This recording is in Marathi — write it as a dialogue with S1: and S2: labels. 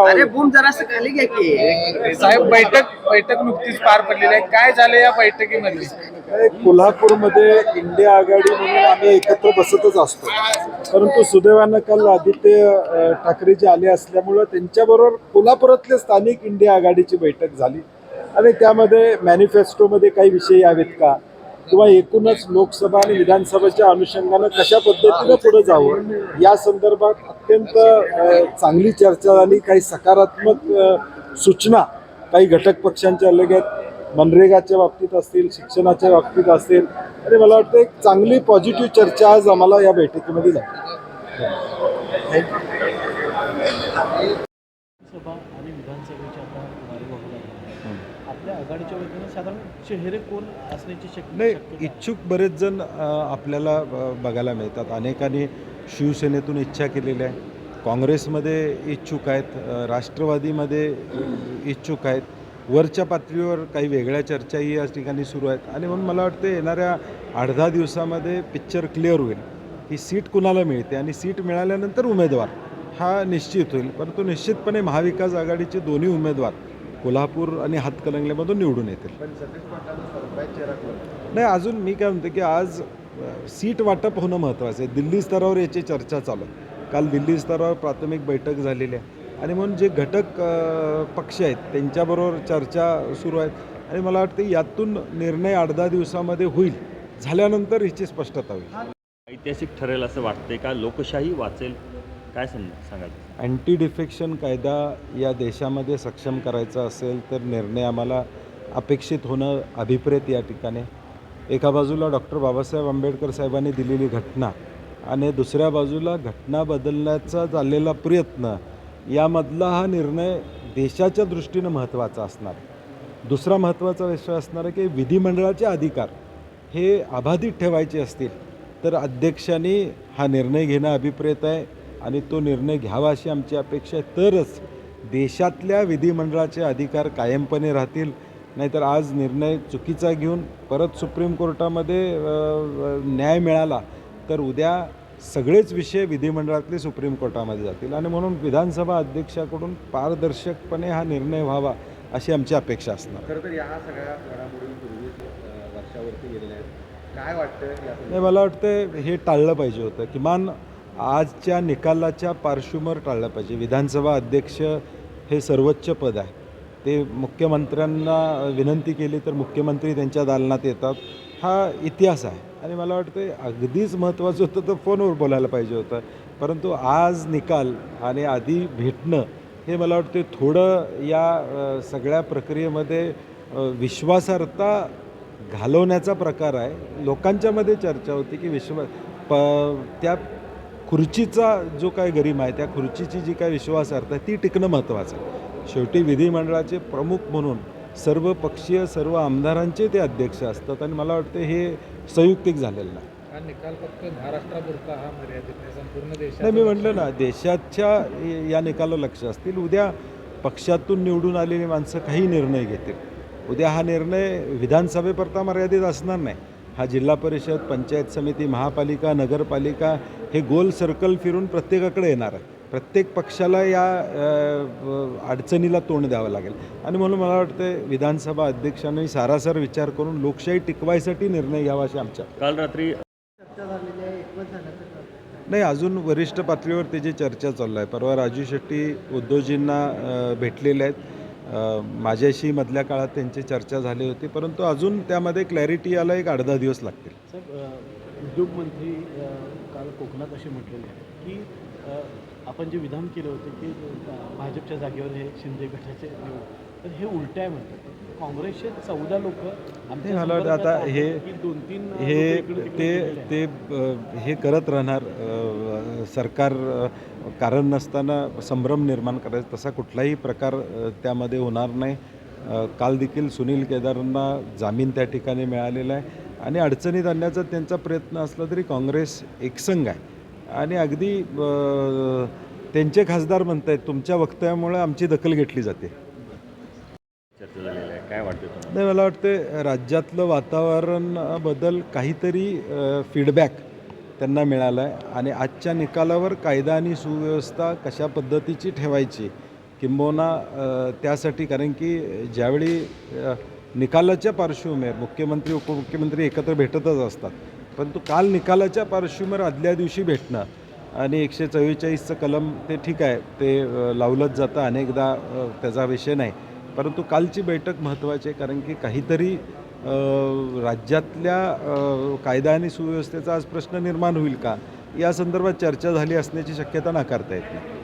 S1: अरे बूम जरा खाली घ्या की.
S2: साहेब बैठक बैठक नुकतीच पार पडलेली आहे. काय झालं या बैठकीमध्ये?
S3: कोल्हापूरमध्ये इंडिया आघाडी म्हणून आम्ही एकत्र बसतच असतो. परंतु सुदैवानं काल आदित्य अ, ठाकरे जे आले असल्यामुळं त्यांच्याबरोबर कोल्हापुरातल्या स्थानिक इंडिया आघाडीची बैठक झाली. आणि त्यामध्ये मॅनिफेस्टोमध्ये काही विषय यावेत का? किंवा एकूणच लोकसभा आणि विधानसभेच्या अनुषंगानं कशा पद्धतीनं पुढे जावं या संदर्भात अत्यंत चांगली चर्चा झाली. काही सकारात्मक सूचना काही घटक पक्षांच्या लगत मनरेगाच्या बाबतीत असतील शिक्षणाच्या बाबतीत असतील. आणि मला वाटतं एक चांगली पॉझिटिव्ह चर्चा आज आम्हाला या बैठकीमध्ये झाली
S4: सभा आणि विधानसभेच्या आता वारी वाहू लागल्या. आपल्या आघाडीच्या वतीनं साधारण चेहरे कोण असण्याची शक्य
S3: नाही? इच्छुक बरेच जण आपल्याला बघायला मिळतात. अनेकांनी शिवसेनेतून इच्छा केलेल्या आहे काँग्रेसमध्ये इच्छुक आहेत. राष्ट्रवादीमध्ये इच्छुक आहेत. वरच्या पातळीवर काही वेगळ्या चर्चाही या ठिकाणी सुरू आहेत. आणि म्हणून मला वाटतं येणाऱ्या आठ दहा दिवसामध्ये पिक्चर क्लिअर होईल की सीट कुणाला मिळते. आणि सीट मिळाल्यानंतर उमेदवार हा निश्चित होईल. परंतु निश्चितपणे महाविकास आघाडीचे दोन्ही उमेदवार कोल्हापूर आणि हातकलंगल्यामधून निवडून येतील. नाही अजून मी काय म्हणतो की आज सीट वाटप होणं महत्त्वाचं आहे. दिल्ली स्तरावर याची चर्चा चालू आहे. काल दिल्ली स्तरावर प्राथमिक बैठक झालेली आहे. आणि म्हणून जे घटक पक्ष आहेत त्यांच्याबरोबर चर्चा सुरू आहेत आणि मला वाटतं यातून निर्णय आठ दहा दिवसामध्ये होईल. झाल्यानंतर हिची स्पष्टता होईल.
S5: ऐतिहासिक ठरेल असं वाटतंय का? लोकशाही वाचेल काय समजा सांगाल
S3: अँटी डिफेक्शन कायदा या देशामध्ये सक्षम करायचा असेल तर निर्णय आम्हाला अपेक्षित होणं अभिप्रेत या ठिकाणी. एका बाजूला डॉक्टर बाबासाहेब आंबेडकर साहेबांनी दिलेली घटना आणि दुसऱ्या बाजूला घटना बदलण्याचा चाललेला प्रयत्न यामधला हा निर्णय देशाच्या दृष्टीनं महत्त्वाचा असणार. दुसरा महत्त्वाचा विषय असणार आहे की विधिमंडळाचे अधिकार हे अबाधित ठेवायचे असतील तर अध्यक्षांनी हा निर्णय घेणं अभिप्रेत आहे. आणि तो निर्णय घ्यावा अशी आमची अपेक्षा आहे. तरच देशातल्या विधिमंडळाचे अधिकार कायमपणे राहतील. नाहीतर आज निर्णय चुकीचा घेऊन परत सुप्रीम कोर्टामध्ये न्याय मिळाला तर उद्या सगळेच विषय विधिमंडळातले सुप्रीम कोर्टामध्ये जातील. आणि म्हणून विधानसभा अध्यक्षाकडून पारदर्शकपणे हा निर्णय व्हावा अशी आमची अपेक्षा असणार.
S6: खरं तर या सगळ्या घडामोडींपूर्वी वर्षावरती गेलेल्या आहेत. काय वाटतं
S3: नाही मला वाटतं हे टाळलं पाहिजे होतं. किमान आजच्या निकालाच्या पार्श्वभूमीवर टाळलं पाहिजे. विधानसभा अध्यक्ष हे सर्वोच्च पद आहे. ते मुख्यमंत्र्यांना विनंती केली तर मुख्यमंत्री त्यांच्या दालनात येतात. हा इतिहास आहे. आणि मला वाटतं अगदीच महत्त्वाचं होतं तर फोनवर बोलायला पाहिजे होतं. परंतु आज निकाल आणि आधी भेटणं हे मला वाटतं थोडं या सगळ्या प्रक्रियेमध्ये विश्वासार्हता घालवण्याचा प्रकार आहे. लोकांच्यामध्ये चर्चा होती की विश्व प त्या खुर्चीचा जो काय गरिमा आहे त्या खुर्चीची जी काय विश्वासार्हता आहे ती टिकणं महत्त्वाचं आहे. शेवटी विधिमंडळाचे प्रमुख म्हणून सर्व पक्षीय सर्व आमदारांचे ते अध्यक्ष असतात आणि मला वाटतं हे संयुक्तिक झालेलं नाही.
S2: हा निकाल फक्त महाराष्ट्रापुरता हा मर्यादित नाही संपूर्ण देशात
S3: नाही मी म्हटलं ना देशाच्या या निकाला लक्ष असतील उद्या पक्षातून निवडून आलेली माणसं काही निर्णय घेतील. उद्या हा निर्णय विधानसभेपुरता मर्यादित असणार नाही. हा जिल्हा परिषद पंचायत समिती महापालिका नगरपालिका हे गोल सर्कल फिरून प्रत्येकाकडे येणार आहे. प्रत्येक पक्षाला या अडचणीला तोंड द्यावं लागेल. आणि म्हणून मला वाटतं विधानसभा अध्यक्षांनी सारासार विचार करून लोकशाही टिकवायसाठी निर्णय घ्यावा अशी आमच्या
S5: काल रात्री
S3: नाही अजून वरिष्ठ पातळीवर त्याची चर्चा चालू आहे परवा राजू शेट्टी उद्धवजींना अ, भेटलेले आहेत. माझ्याशी मधल्या काळात त्यांची चर्चा झाली होती परंतु अजून त्यामध्ये क्लॅरिटी याला एक अर्धा दिवस लागतील.
S4: साहेब उद्योगमंत्री काल कोकणात असे म्हटलेले आहे की आपण जे विधान केलं होतं की भाजपच्या जागेवर हे शिंदे गटाचे तर हे उलट आहे म्हणतात. काँग्रेसचे चौदा लोक
S3: मला वाटतं आता हे-
S4: दोन तीन
S3: हे ते ते हे करत राहणार सरकार कारण नसताना संभ्रम निर्माण करायचा तसा कुठलाही प्रकार त्यामध्ये होणार नाही. काल देखील सुनील केदारांना जामीन त्या ठिकाणी मिळालेला आहे. आणि अडचणीत आणण्याचा त्यांचा प्रयत्न असला तरी काँग्रेस एकसंघ आहे. आणि अगदी त्यांचे खासदार म्हणतायत तुमच्या वक्तव्यामुळे आमची दखल घेतली जाते.
S5: काय वाटतं
S3: नाही मला वाटते राज्यातलं वातावरणाबद्दल काहीतरी फीडबॅक त्यांना मिळालं आहे आणि आजच्या निकालावर कायदा आणि सुव्यवस्था कशा पद्धतीची ठेवायची किंबहुना त्यासाठी कारण की ज्यावेळी निकालाच्या पार्श्वभूमीवर मुख्यमंत्री उपमुख्यमंत्री एकत्र भेटतच असतात परंतु काल निकालाच्या पार्श्वभूमीवर आदल्या दिवशी भेटणं आणि एकशे चव्वेचाळीसचं कलम ते ठीक आहे ते लावलंच जातं. अनेकदा त्याचा विषय नाही. परंतु कालची बैठक महत्त्वाची आहे कारण की काहीतरी राज्यातल्या कायदा आणि सुव्यवस्थेचा आज प्रश्न निर्माण होईल का? या संदर्भात चर्चा झाली असण्याची शक्यता नाकारता येत नाही.